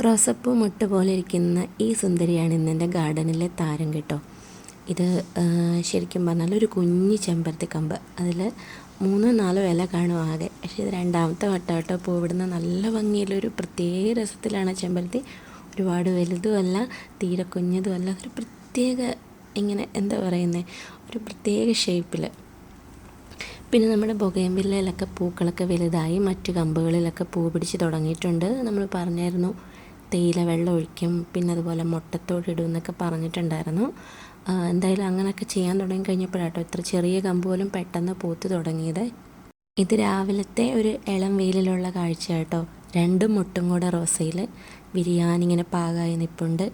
റോസപ്പൂ മുട്ട പോലെ ഇരിക്കുന്ന ഈ സുന്ദരിയാണ് ഇന്ന് എന്റെ ഗാർഡനിലെ താരം കേട്ടോ. ഇത് ശരിക്കും പറഞ്ഞാൽ ഒരു കുഞ്ഞു ചെമ്പരത്തി കമ്പ്. അതിൽ മൂന്നോ നാലോ ഇല കാണും ആകെ. പക്ഷേ ഇത് രണ്ടാമത്തെ വട്ടവട്ടോ പൂവിടുന്ന നല്ല ഭംഗിയിലൊരു പ്രത്യേക രസത്തിലാണ് ചെമ്പരത്തി. ഒരുപാട് വലുതുമല്ല തീരെ കുഞ്ഞതുമല്ല. ഒരു പ്രത്യേക ഇങ്ങനെ എന്താ പറയുന്നത് ഒരു പ്രത്യേക ഷേപ്പിൽ പിന്നെ നമ്മുടെ ബൊഗൈൻവില്ലയിലൊക്കെ പൂക്കളൊക്കെ വലുതായി മറ്റു കമ്പുകളിലൊക്കെ പൂ പിടിച്ച് തുടങ്ങിയിട്ടുണ്ട്. നമ്മൾ പറഞ്ഞായിരുന്നു തേയില വെള്ളം ഒഴിക്കും പിന്നെ അതുപോലെ മുട്ടത്തോടിടും എന്നൊക്കെ പറഞ്ഞിട്ടുണ്ടായിരുന്നു. എന്തായാലും അങ്ങനെയൊക്കെ ചെയ്യാൻ തുടങ്ങി കഴിഞ്ഞപ്പോഴാട്ടോ ഇത്ര ചെറിയ കമ്പ് പോലും പെട്ടെന്ന് പൂത്ത് തുടങ്ങിയത്. ഇത് രാവിലത്തെ ഒരു ഇളം വെയിലിലുള്ള കാഴ്ച കേട്ടോ രണ്ടും മുട്ടും കൂടെ റോസയിൽ ബിരിയാണിങ്ങനെ പാകമായി നിൽപ്പുണ്ട്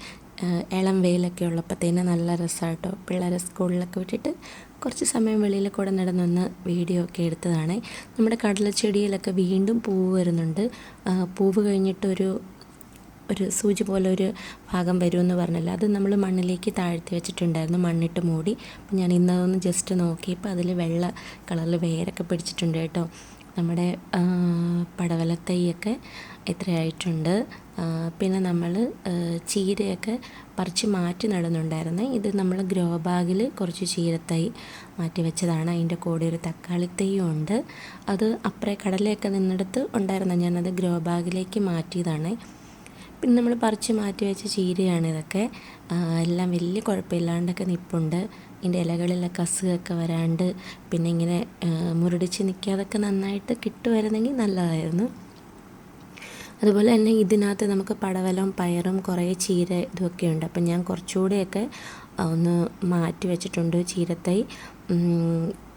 ഇളം വെയിലൊക്കെ ഉള്ളപ്പോഴത്തേന് നല്ല രസമാട്ടോ. പിള്ളേരെ സ്കൂളിലൊക്കെ വിട്ടിട്ട് കുറച്ച് സമയം വെളിയിൽ കൂടെ നടന്നൊന്ന് വീഡിയോ ഒക്കെ എടുത്തതാണ്. നമ്മുടെ കടലച്ചെടിയിലൊക്കെ വീണ്ടും പൂവ് വരുന്നുണ്ട്. പൂവ് കഴിഞ്ഞിട്ടൊരു ഒരു സൂചി പോലെ ഒരു ഭാഗം വരുമെന്ന് പറഞ്ഞല്ലോ. അത് നമ്മൾ മണ്ണിലേക്ക് താഴ്ത്തി വെച്ചിട്ടുണ്ടായിരുന്നു. മണ്ണിട്ട് മൂടി. അപ്പം ഞാൻ ഇന്നതൊന്ന് ജസ്റ്റ് നോക്കിയപ്പോൾ അതിൽ വെള്ള കളറിൽ വേരൊക്കെ പിടിച്ചിട്ടുണ്ട് കേട്ടോ. നമ്മുടെ പടവലത്തൈയൊക്കെ ഇത്രയായിട്ടുണ്ട്. പിന്നെ നമ്മൾ ചീരയൊക്കെ പറിച്ച് മാറ്റി നടന്നുണ്ടായിരുന്നു. ഇത് നമ്മൾ ഗ്രോ ബാഗിൽ കുറച്ച് ചീരത്തൈ മാറ്റി വെച്ചതാണ്. അതിന്റെ കൂടെ ഒരു തക്കാളി തൈയും ഉണ്ട്. അത് അപ്പുറേ കടലയൊക്കെ നിന്നെടുത്ത് ഉണ്ടായിരുന്നു. ഞാനത് ഗ്രോ ബാഗിലേക്ക് മാറ്റിയതാണ്. പിന്നെ നമ്മൾ പറിച്ച് മാറ്റി വെച്ച ചീരയാണ് ഇതൊക്കെ. എല്ലാം വലിയ കുഴപ്പമില്ലാണ്ടൊക്കെ നിപ്പുണ്ട്. ഇതിന്റെ ഇലകളിലെ അസുഖമൊക്കെ വരാണ്ട് പിന്നെ ഇങ്ങനെ മുരടിച്ച് നിൽക്കാതൊക്കെ നന്നായിട്ട് കിട്ടുമായിരുന്നെങ്കിൽ നല്ലതായിരുന്നു. അതുപോലെ തന്നെ ഇതിനകത്ത് നമുക്ക് പടവലം പയറും കുറേ ചീര ഇതൊക്കെ ഉണ്ട്. അപ്പം ഞാൻ കുറച്ചുകൂടെയൊക്കെ ഒന്ന് മാറ്റി വെച്ചിട്ടുണ്ട് ചീരത്തൈ.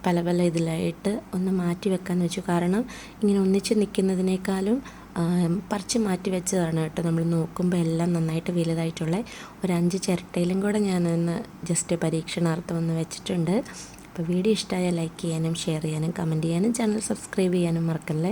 പല പല ഇതിലായിട്ട് ഒന്ന് മാറ്റി വെക്കാമെന്ന് വെച്ചു. കാരണം ഇങ്ങനെ ഒന്നിച്ച് നിൽക്കുന്നതിനേക്കാളും പറിച്ച് മാറ്റി വെച്ചതാണ് കേട്ടോ നമ്മൾ നോക്കുമ്പോൾ എല്ലാം നന്നായിട്ട് വലുതായിട്ടുള്ള. ഒരു അഞ്ച് ചിരട്ടയിലും കൂടെ ഞാനൊന്ന് ജസ്റ്റ് പരീക്ഷണാർത്ഥം ഒന്ന് വെച്ചിട്ടുണ്ട്. അപ്പോൾ വീഡിയോ ഇഷ്ടമായാൽ ലൈക്ക് ചെയ്യാനും ഷെയർ ചെയ്യാനും കമന്റ് ചെയ്യാനും ചാനൽ സബ്സ്ക്രൈബ് ചെയ്യാനും മറക്കല്ലേ?